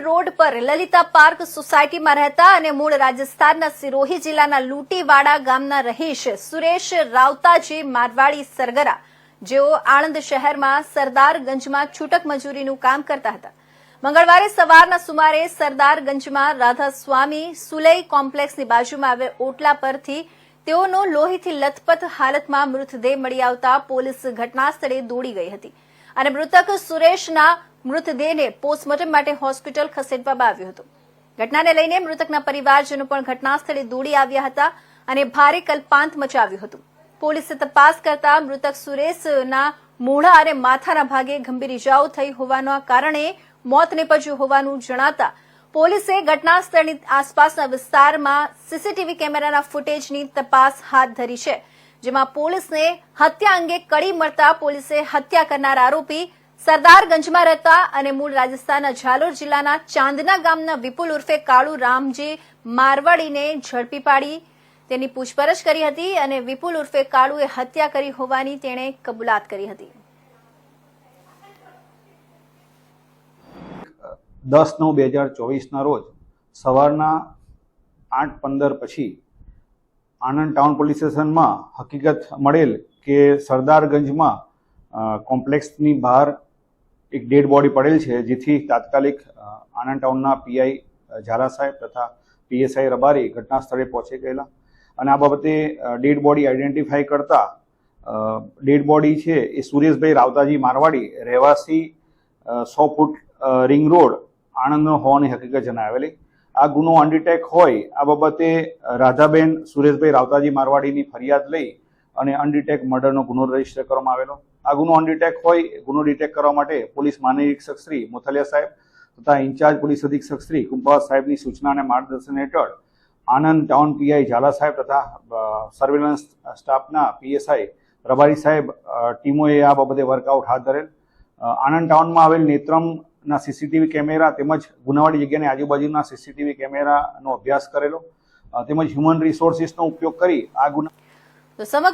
Road પર Lalita park સોસાયટીમાં રહેતા અને મૂળ રાજસ્થાનના સિરોહી જિલ્લાના લૂટીવાડા ગામના રહીશ સુરેશ રાવતાજી મારવાડી સરગરા, જેઓ આણંદ શહેરમાં સરદારગંજમાં છૂટક મજૂરીનું કામ કરતા હતા. મંગળવારે સવારના સુમારે સરદારગંજમાં રાધા સ્વામી સુલઈ કોમ્પ્લેક્સની બાજુમાં આવેલ ઓટલા પરથી તેઓનો લોહીથી લથપથ હાલતમાં મૃતદેહ મળી આવતા પોલીસ ઘટના સ્થળે દોડી ગઈ હતી. અને મૃતક સુરેશના મૃતદેહને પોસ્ટમોર્ટમ માટે હોસ્પિટલ ખસેડવામાં આવ્યો હતો. ઘટનાને લઈને મૃતકના પરિવારજનો પણ ઘટના સ્થળે દોડી આવ્યા હતા અને ભારે કલ્પાંત મચાવ્યું હતું. પોલીસે તપાસ કરતા મૃતક સુરેશના મોઢા અને માથાના ભાગે ગંભીર ઇજાઓ થઈ હોવાના કારણે મોત નીપજ્યું હોવાનું જણાતા પોલીસે ઘટના સ્થળની આસપાસના વિસ્તારમાં સીસીટીવી કેમેરાના ફૂટેજની તપાસ હાથ ધરી છે. જેમાં પોલીસને હત્યા અંગે કડી મળતા પોલીસે હત્યા કરનાર આરોપી સરદારગંજમાં રહેતા અને મૂળ રાજસ્થાનના ઝાલોર જિલ્લાના ચાંદના ગામના વિપુલ ઉર્ફે કાળુ રામજી મારવાડીને ઝડપી પાડી. તેની પૂછપરછ કરી હતી અને વિપુલ ઉર્ફે કાળુએ હત્યા કરી હોવાની તેણે કબૂલાત કરી હતી. દસ નવ બે હજાર ચોવીસના રોજ સવારના આઠ પંદર પછી આણંદ ટાઉન પોલીસ સ્ટેશનમાં હકીકત મળેલ કે સરદારગંજમાં કોમ્પ્લેક્સની બહાર એક ડેડ બોડી પડેલ છે, જેથી તાત્કાલિક આણંદ ટાઉનના પીઆઈ ઝાલા સાહેબ તથા પીએસઆઈ રબારી ઘટના સ્થળે પહોંચી ગયેલા. અને આ બાબતે ડેડ બોડી આઈડેન્ટિફાઈ કરતા ડેડ બોડી છે એ સુરેશભાઈ રાવતાજી મારવાડી રહેવાસી સો ફૂટ રિંગ રોડ આણંદનો હોવાની હકીકત જણાવેલી. આ ગુનો અનડિટેક હોય, આ બાબતે રાધાબેન, સુરેશભાઈ રાવતાજી મારવાડીની ફરિયાદ લઈ અને અનડિટેક મર્ડરનો ગુનો રજિસ્ટર કરવામાં આવેલો. આ ગુનો અનડિટેક હોય, ગુનો ડિટેક કરવા માટે પોલીસ મહાનિરીક્ષક શ્રી મોથલિયા સાહેબ તથા ઇન્ચાર્જ પોલીસ અધિક્ષક શ્રી કુંભાર સાહેબની સૂચના અને માર્ગદર્શન હેઠળ આનંદ ટાઉન પીઆઈ ઝાલા સાહેબ તથા સર્વેલન્સ સ્ટાફના પીએસઆઈ રબારી સાહેબ ટીમોએ આ બાબતે વર્કઆઉટ હાથ ધરેલ. આણંદ ટાઉનમાં આવેલ નેત્રમના સીસીટીવી કેમેરા તેમજ ગુનાવાળી જગ્યાની આજુબાજુના સીસીટીવી કેમેરાનો અભ્યાસ કરેલો. તેમજ હ્યુમન રિસોર્સિસનો ઉપયોગ કરી આ ગુના સમગ્ર